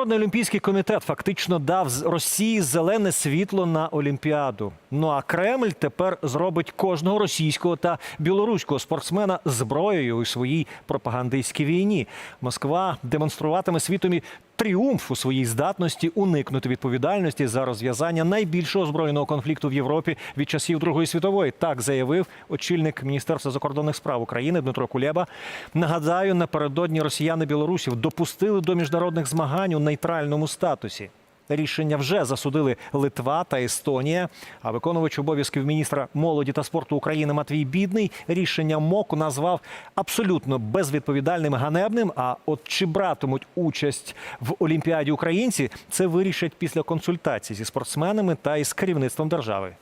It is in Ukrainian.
Міжнародний олімпійський комітет фактично дав Росії зелене світло на Олімпіаду. Ну а Кремль тепер зробить кожного російського та білоруського спортсмена зброєю у своїй пропагандистській війні. Москва демонструватиме світові тріумф у своїй здатності уникнути відповідальності за розв'язання найбільшого збройного конфлікту в Європі від часів Другої світової. Так заявив очільник Міністерства закордонних справ України Дмитро Кулеба. Нагадаю, напередодні росіяни білорусів допустили до міжнародних змагань у нейтральному статусі. Рішення вже засудили Литва та Естонія. А виконувач обов'язків міністра молоді та спорту України Матвій Бідний рішення МОК назвав абсолютно безвідповідальним, ганебним. А от чи братимуть участь в Олімпіаді українці, це вирішать після консультацій зі спортсменами та із керівництвом держави.